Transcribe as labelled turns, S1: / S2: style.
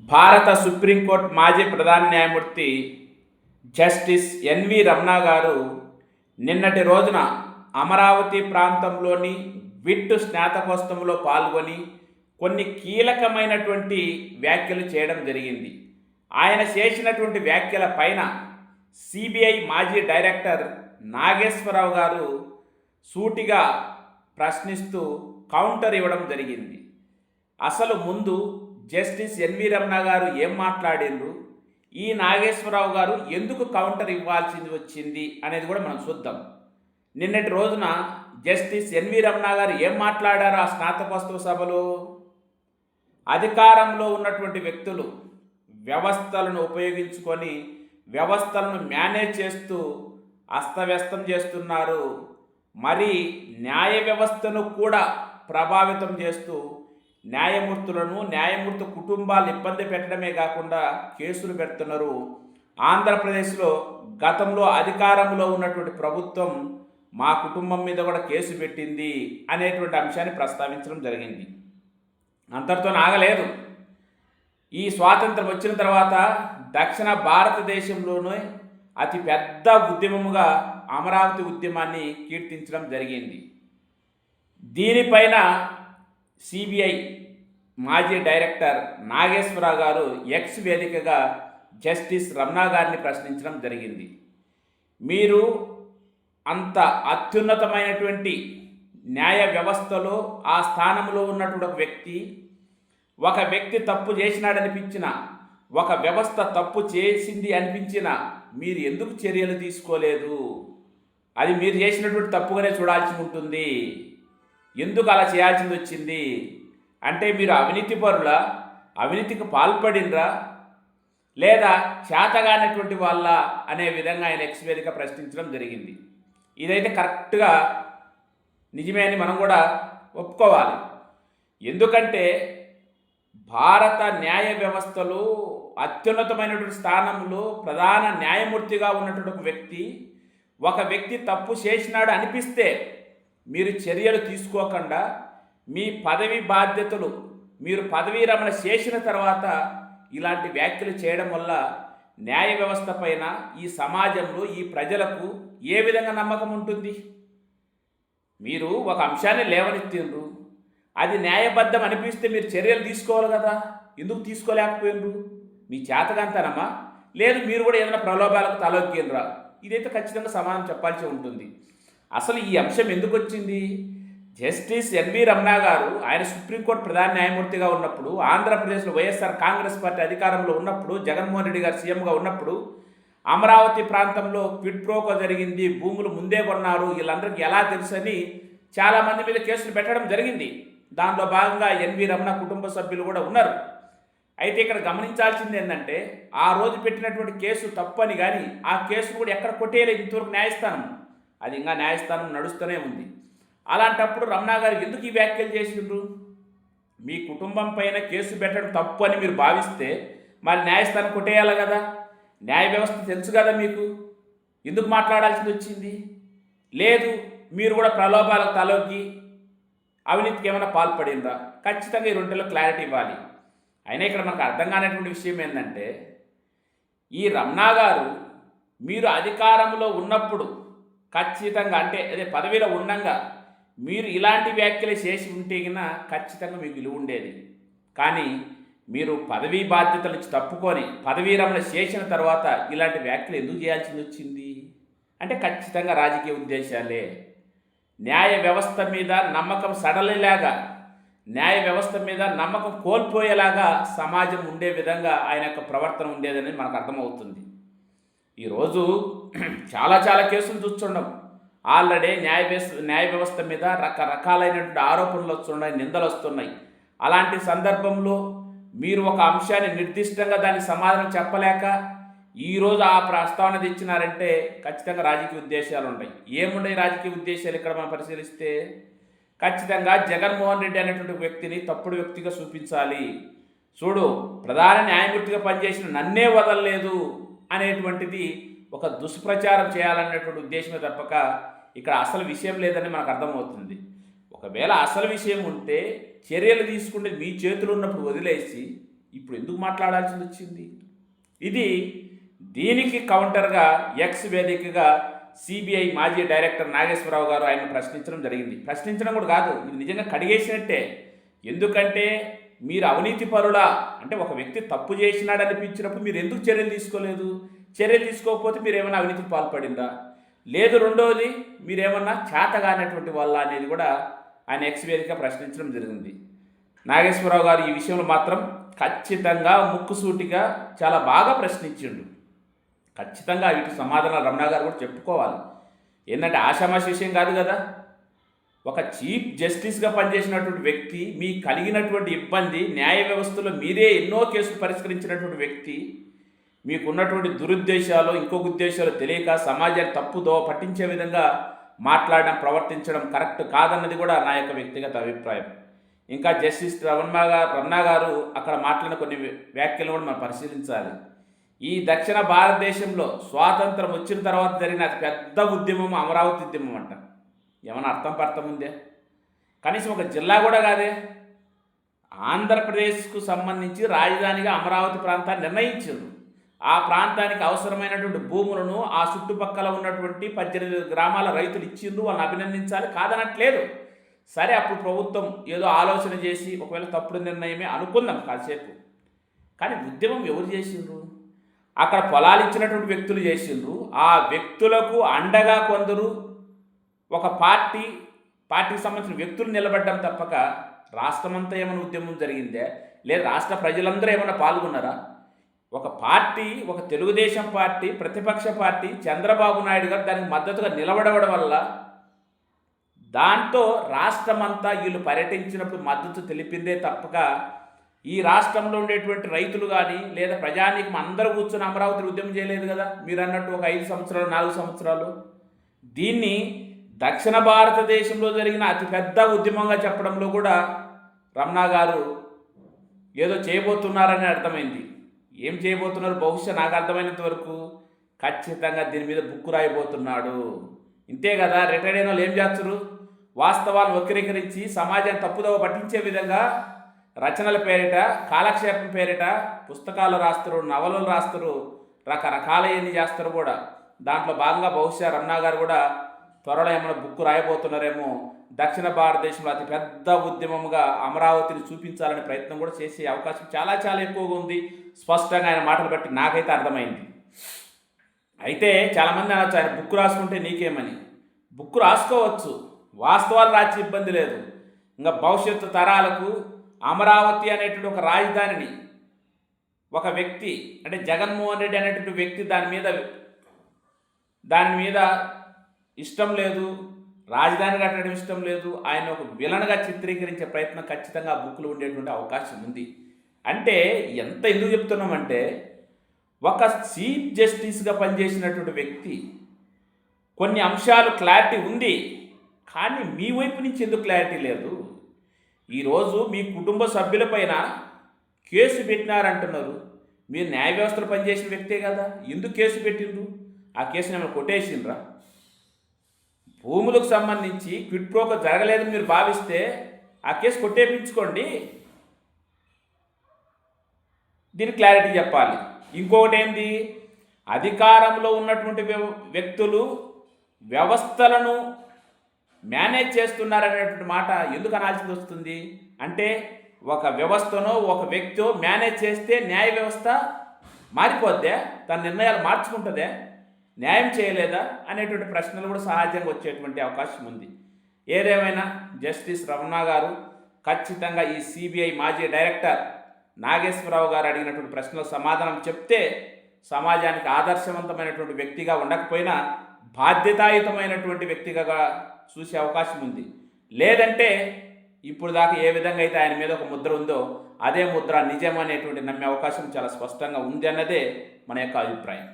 S1: భారత సుప్రీంకోర్టు మాజీ ప్రధాన న్యాయమూర్తి జస్టిస్ ఎన్వి రమణ గారు నిన్నటి రోజున అమరావతి ప్రాంతంలోని విట్టు స్నాతకోత్సవంలో పాల్గొని కొన్ని కీలకమైనటువంటి వ్యాఖ్యలు చేయడం జరిగింది. ఆయన చేసినటువంటి వ్యాఖ్యల పైన సిబిఐ మాజీ డైరెక్టర్ నాగేశ్వరరావు గారు సూటిగా ప్రశ్నిస్తూ కౌంటర్ ఇవ్వడం జరిగింది. అసలు ముందు జస్టిస్ ఎన్వి రమణ గారు ఏం మాట్లాడిండ్రు? ఈ నాగేశ్వరరావు గారు ఎందుకు కౌంటర్ ఇవ్వాల్సింది వచ్చింది అనేది కూడా మనం చూద్దాం. నిన్నటి రోజున జస్టిస్ ఎన్వి రమణ గారు ఏం మాట్లాడారు ఆ స్నాతకోత్సవ సభలో? అధికారంలో ఉన్నటువంటి వ్యక్తులు వ్యవస్థలను ఉపయోగించుకొని వ్యవస్థలను మేనేజ్ చేస్తూ అస్తవ్యస్తం చేస్తున్నారు. మరి న్యాయ వ్యవస్థను కూడా ప్రభావితం చేస్తూ న్యాయమూర్తులను న్యాయమూర్తి కుటుంబాలు ఇబ్బంది పెట్టడమే కాకుండా కేసులు పెడుతున్నారు. ఆంధ్రప్రదేశ్లో గతంలో అధికారంలో ఉన్నటువంటి ప్రభుత్వం మా కుటుంబం మీద కూడా కేసు పెట్టింది అనేటువంటి అంశాన్ని ప్రస్తావించడం జరిగింది. అంతటితో ఆగలేదు. ఈ స్వాతంత్రం వచ్చిన తర్వాత దక్షిణ భారతదేశంలోనే అతి పెద్ద ఉద్యమముగా అమరావతి ఉద్యమాన్ని కీర్తించడం జరిగింది. దీనిపైన సిబిఐ మాజీ డైరెక్టర్ నాగేశ్వరరావు గారు ఎక్స్ వేదికగా జస్టిస్ రమణ గారిని ప్రశ్నించడం జరిగింది. మీరు అంత అత్యున్నతమైనటువంటి న్యాయ వ్యవస్థలో ఆ స్థానంలో ఉన్నటువంటి ఒక వ్యక్తి ఒక వ్యక్తి తప్పు చేసినాడనిపించిన ఒక వ్యవస్థ తప్పు చేసింది అనిపించిన మీరు ఎందుకు చర్యలు తీసుకోలేదు? అది మీరు చేసినటువంటి తప్పుగానే చూడాల్సి ఉంటుంది. ఎందుకు అలా చేయాల్సింది వచ్చింది? అంటే మీరు అవినీతి పరుల? అవినీతికి పాల్పడినరా? లేదా చేతగానటువంటి వాళ్ళ అనే విధంగా ఆయన ఎక్స్ వేదిక ప్రశ్నించడం జరిగింది. ఇదైతే కరెక్ట్గా నిజమే అని మనం కూడా ఒప్పుకోవాలి. ఎందుకంటే భారత న్యాయ వ్యవస్థలో అత్యున్నతమైనటువంటి స్థానంలో ప్రధాన న్యాయమూర్తిగా ఉన్నటువంటి ఒక వ్యక్తి ఒక వ్యక్తి తప్పు చేసినాడు అనిపిస్తే మీరు చర్యలు తీసుకోకుండా మీ పదవి బాధ్యతలు మీరు పదవీ రమణ చేసిన తర్వాత ఇలాంటి వ్యాఖ్యలు చేయడం వల్ల న్యాయ వ్యవస్థ పైన ఈ సమాజంలో ఈ ప్రజలకు ఏ విధంగా నమ్మకం ఉంటుంది? మీరు ఒక అంశాన్ని లేవనెత్తిండ్రు. అది న్యాయబద్ధం అనిపిస్తే మీరు చర్యలు తీసుకోవాలి కదా. ఎందుకు తీసుకోలేకపోయినరు మీ చేతకంతనమ్మా లేదు మీరు కూడా ఏదైనా ప్రలోభాలకు తలొక్కినరా ఇదైతే ఖచ్చితంగా సమాధానం చెప్పాల్సి ఉంటుంది. అసలు ఈ అంశం ఎందుకు వచ్చింది జస్టిస్ ఎన్వి రమణ గారు ఆయన సుప్రీంకోర్టు ప్రధాన న్యాయమూర్తిగా ఉన్నప్పుడు ఆంధ్రప్రదేశ్లో వైఎస్ఆర్ కాంగ్రెస్ పార్టీ అధికారంలో ఉన్నప్పుడు జగన్మోహన్ రెడ్డి గారు సీఎంగా ఉన్నప్పుడు అమరావతి ప్రాంతంలో క్విడ్ ప్రోకో జరిగింది భూములు ముందే కొన్నారు వీళ్ళందరికీ ఎలా తెలుసని చాలామంది మీద కేసులు పెట్టడం జరిగింది. దానిలో భాగంగా ఎన్వి రమణ కుటుంబ సభ్యులు కూడా ఉన్నారు. అయితే ఇక్కడ గమనించాల్సింది ఏంటంటే ఆ రోజు పెట్టినటువంటి కేసు తప్పని కానీ ఆ కేసు కూడా ఎక్కడ కొట్టేయలేదు ఇంతవరకు న్యాయస్థానం. అది ఇంకా న్యాయస్థానం నడుస్తూనే ఉంది. అలాంటప్పుడు రమణ గారు ఎందుకు ఈ వ్యాఖ్యలు చేసిండ్రు? మీ కుటుంబం పైన కేసు పెట్టడం తప్పు అని మీరు భావిస్తే మరి న్యాయస్థానం కొట్టేయాలి కదా? న్యాయ వ్యవస్థ తెలుసు కదా మీకు? ఎందుకు మాట్లాడాల్సింది వచ్చింది? లేదు మీరు కూడా ప్రలోభాలకు తలొగ్గి అవినీతికి ఏమైనా పాల్పడిందా ఖచ్చితంగా ఈ రెండులో క్లారిటీ ఇవ్వాలి. అయినా ఇక్కడ మనకు అర్థం కానటువంటి విషయం ఏంటంటే ఈ రమణ గారు మీరు అధికారంలో ఉన్నప్పుడు ఖచ్చితంగా అంటే అదే పదవిలో ఉండంగా మీరు ఇలాంటి వ్యాఖ్యలు చేసి ఉంటే కన్నా ఖచ్చితంగా మీకు విలువ ఉండేది. కానీ మీరు పదవీ బాధ్యతల నుంచి తప్పుకొని పదవీ రమణ చేసిన తర్వాత ఇలాంటి వ్యాఖ్యలు ఎందుకు చేయాల్సింది వచ్చింది? అంటే ఖచ్చితంగా రాజకీయ ఉద్దేశాలే. న్యాయ వ్యవస్థ మీద నమ్మకం సడలేలాగా న్యాయ వ్యవస్థ మీద నమ్మకం కోల్పోయేలాగా సమాజం ఉండే విధంగా ఆయన యొక్క ప్రవర్తన ఉండేదని మనకు అర్థమవుతుంది. ఈరోజు చాలా చాలా కేసులు చూస్తుండం ఆల్రెడీ న్యాయ న్యాయ వ్యవస్థ మీద రకరకాలైనటువంటి ఆరోపణలు వస్తున్నాయి నిందలు వస్తున్నాయి. అలాంటి సందర్భంలో మీరు ఒక అంశాన్ని నిర్దిష్టంగా దానికి సమాధానం చెప్పలేక ఈరోజు ఆ ప్రస్తావన తెచ్చినారంటే ఖచ్చితంగా రాజకీయ ఉద్దేశాలు ఉంటాయి. ఏమున్నాయి రాజకీయ ఉద్దేశాలు ఇక్కడ మనం పరిశీలిస్తే? ఖచ్చితంగా జగన్మోహన్ రెడ్డి అనేటువంటి వ్యక్తిని తప్పుడు వ్యక్తిగా చూపించాలి. చూడు ప్రధాన న్యాయమూర్తిగా పనిచేసిన నన్నే వదలలేదు. అనేటువంటిది ఒక దుష్ప్రచారం చేయాలనేటువంటి ఉద్దేశమే తప్పక ఇక్కడ అసలు విషయం లేదని మనకు అర్థమవుతుంది. ఒకవేళ అసలు విషయం ఉంటే చర్యలు తీసుకుంటే మీ చేతులు ఉన్నప్పుడు వదిలేసి ఇప్పుడు ఎందుకు మాట్లాడాల్సి వచ్చింది? ఇది దీనికి కౌంటర్గా ఎక్స్ వేదికగా సిబిఐ మాజీ డైరెక్టర్ నాగేశ్వరరావు గారు ఆయన ప్రశ్నించడం జరిగింది. ప్రశ్నించడం కూడా కాదు ఇది నిజంగా కడిగేసినట్టే. ఎందుకంటే మీరు అవినీతి పరుడా అంటే ఒక వ్యక్తి తప్పు చేసినాడు అనిపించినప్పుడు మీరు ఎందుకు చర్యలు తీసుకోలేదు? చర్యలు తీసుకోకపోతే మీరు ఏమైనా అవినీతికి పాల్పడిందా? లేదు రెండవది మీరేమన్నా చేతగానటువంటి వాళ్ళ అనేది కూడా ఆయన ఎక్స్ ప్రశ్నించడం జరిగింది. నాగేశ్వరరావు గారు ఈ విషయంలో మాత్రం ఖచ్చితంగా ముక్కుసూటిగా చాలా బాగా ప్రశ్నించిండు. ఖచ్చితంగా వీటి సమాధానాలు రమణ గారు కూడా చెప్పుకోవాలి. ఏంటంటే ఆషామాషి విషయం కాదు కదా? ఒక చీఫ్ జస్టిస్గా పనిచేసినటువంటి వ్యక్తి మీ కలిగినటువంటి ఇబ్బంది న్యాయ వ్యవస్థలో మీరే ఎన్నో కేసులు పరిష్కరించినటువంటి వ్యక్తి మీకున్నటువంటి దురుద్దేశాలు ఇంకొక ఉద్దేశాలు తెలియక సమాజాన్ని తప్పుదో పట్టించే విధంగా మాట్లాడడం ప్రవర్తించడం కరెక్ట్ కాదన్నది కూడా నా యొక్క వ్యక్తిగత అభిప్రాయం. ఇంకా జస్టిస్ రమణ గారు రమణ గారు అక్కడ మాట్లాడిన కొన్ని వ్యాఖ్యలు కూడా మనం పరిశీలించాలి. ఈ దక్షిణ భారతదేశంలో స్వాతంత్రం వచ్చిన తర్వాత జరిగిన అతి పెద్ద ఉద్యమం అమరావతి ఉద్యమం అంట. ఏమైనా అర్థం పర్థం ఉందే? కనీసం ఒక జిల్లా కూడా కాదే. ఆంధ్రప్రదేశ్కు సంబంధించి రాజధానిగా అమరావతి ప్రాంతాన్ని నిర్ణయించారు ఆ ప్రాంతానికి అవసరమైనటువంటి భూములను ఆ చుట్టుపక్కల ఉన్నటువంటి పద్దెనిమిది గ్రామాల రైతులు ఇచ్చిండ్రు వాళ్ళని అభినందించాలి. కాదనట్లేదు. సరే అప్పుడు ప్రభుత్వం ఏదో ఆలోచన చేసి ఒకవేళ తప్పుడు నిర్ణయమే అనుకుందాం కాసేపు. కానీ ఉద్యమం ఎవరు చేసిండ్రు? అక్కడ పొలాలు ఇచ్చినటువంటి వ్యక్తులు చేసిండ్రు. ఆ వ్యక్తులకు అండగా కొందరు ఒక పార్టీ పార్టీకి సంబంధించిన వ్యక్తులు నిలబడ్డం తప్పక రాష్ట్రమంతా ఏమైనా ఉద్యమం జరిగిందే? లేదా రాష్ట్ర ప్రజలందరూ ఏమైనా పాల్గొన్నారా? ఒక పార్టీ ఒక తెలుగుదేశం పార్టీ ప్రతిపక్ష పార్టీ చంద్రబాబు నాయుడు గారు దానికి మద్దతుగా నిలబడవడం వల్ల దాంతో రాష్ట్రమంతా వీళ్ళు పర్యటించినప్పుడు మద్దతు తెలిపిందే తప్పక. ఈ రాష్ట్రంలో ఉండేటువంటి రైతులు కానీ లేదా ప్రజానీకం అందరూ కూర్చొని అమరావతి ఉద్యమం చేయలేదు కదా? మీరు అన్నట్టు ఒక ఐదు సంవత్సరాలు నాలుగు సంవత్సరాలు. దీన్ని దక్షిణ భారతదేశంలో జరిగిన అతిపెద్ద ఉద్యమంగా చెప్పడంలో కూడా రమణ గారు ఏదో చేయబోతున్నారని అర్థమైంది. ఏం చేయబోతున్నారు? బహుశా నాకు అర్థమైనంత వరకు ఖచ్చితంగా దీని మీద బుక్కు రాయబోతున్నాడు. ఇంతే కదా? రిటైర్డ్ అయిన వాళ్ళు ఏం చేస్తారు? వాస్తవాలను వక్రీకరించి సమాజాన్ని తప్పుదోవ పట్టించే విధంగా రచనల పేరిట కాలక్షేపం పేరిట పుస్తకాలు రాస్తారు నవలలు రాస్తారు రకరకాలయన్ని చేస్తారు కూడా. దాంట్లో భాగంగా బహుశా రమణ గారు కూడా త్వరలో ఏమైనా బుక్ రాయబోతున్నారేమో దక్షిణ భారతదేశంలో అతి పెద్ద ఉద్యమంగా అమరావతిని చూపించాలనే ప్రయత్నం కూడా చేసే అవకాశం చాలా చాలా ఎక్కువగా ఉంది. స్పష్టంగా ఆయన మాటలు బట్టి నాకైతే అర్థమైంది. అయితే చాలామంది అనొచ్చు ఆయన బుక్ రాసుకుంటే నీకేమని? బుక్ రాసుకోవచ్చు. వాస్తవాలు రాసి ఇబ్బంది లేదు. ఇంకా భవిష్యత్తు తరాలకు అమరావతి అనేటువంటి ఒక రాజధానిని ఒక వ్యక్తి అంటే జగన్మోహన్ రెడ్డి అనేటువంటి వ్యక్తి దాని మీద దాని మీద ఇష్టం లేదు రాజధాని కట్టడం ఇష్టం లేదు ఆయన ఒక విలన్గా చిత్రీకరించే ప్రయత్నం ఖచ్చితంగా బుక్లో ఉండేటువంటి అవకాశం ఉంది. అంటే ఎంత ఎందుకు చెప్తున్నామంటే ఒక చీఫ్ జస్టిస్గా పనిచేసినటువంటి వ్యక్తి కొన్ని అంశాలు క్లారిటీ ఉంది కానీ మీ వైపు నుంచి ఎందుకు క్లారిటీ లేదు? ఈరోజు మీ కుటుంబ సభ్యులపైన కేసు పెట్టినారంటున్నారు. మీరు న్యాయ వ్యవస్థలో పనిచేసిన వ్యక్తే కదా ఎందుకు కేసు పెట్టిండ్రు? ఆ కేసుని ఏమైనా కొట్టేసిండ్రా? భూములకు సంబంధించి క్విడ్ ప్రోక జరగలేదని మీరు భావిస్తే ఆ కేసు కొట్టేపించుకోండి. దీని క్లారిటీ చెప్పాలి. ఇంకొకటి ఏంది? అధికారంలో ఉన్నటువంటి వ్యక్తులు వ్యవస్థలను మేనేజ్ చేస్తున్నారనేటువంటి మాట ఎందుకు అనాల్సి వస్తుంది? అంటే ఒక వ్యవస్థనో ఒక వ్యక్తో మేనేజ్ చేస్తే న్యాయ వ్యవస్థ మారిపోద్దే? తన నిర్ణయాలు మార్చుకుంటుందే? న్యాయం చేయలేదా అనేటువంటి ప్రశ్నలు కూడా సహజంగా వచ్చేటువంటి అవకాశం ఉంది. ఏదేమైనా జస్టిస్ రమణ గారు ఖచ్చితంగా ఈ సిబిఐ మాజీ డైరెక్టర్ నాగేశ్వరరావు గారు అడిగినటువంటి ప్రశ్నలకు సమాధానం చెప్తే సమాజానికి ఆదర్శవంతమైనటువంటి వ్యక్తిగా ఉండకపోయినా బాధ్యతాయుతమైనటువంటి వ్యక్తిగా చూసే అవకాశం ఉంది. లేదంటే ఇప్పుడు దాకా ఏ విధంగా అయితే ఆయన మీద ఒక ముద్ర ఉందో అదే ముద్ర నిజం అనేటువంటి నమ్మే అవకాశం చాలా స్పష్టంగా ఉంది అన్నదే మన యొక్క అభిప్రాయం.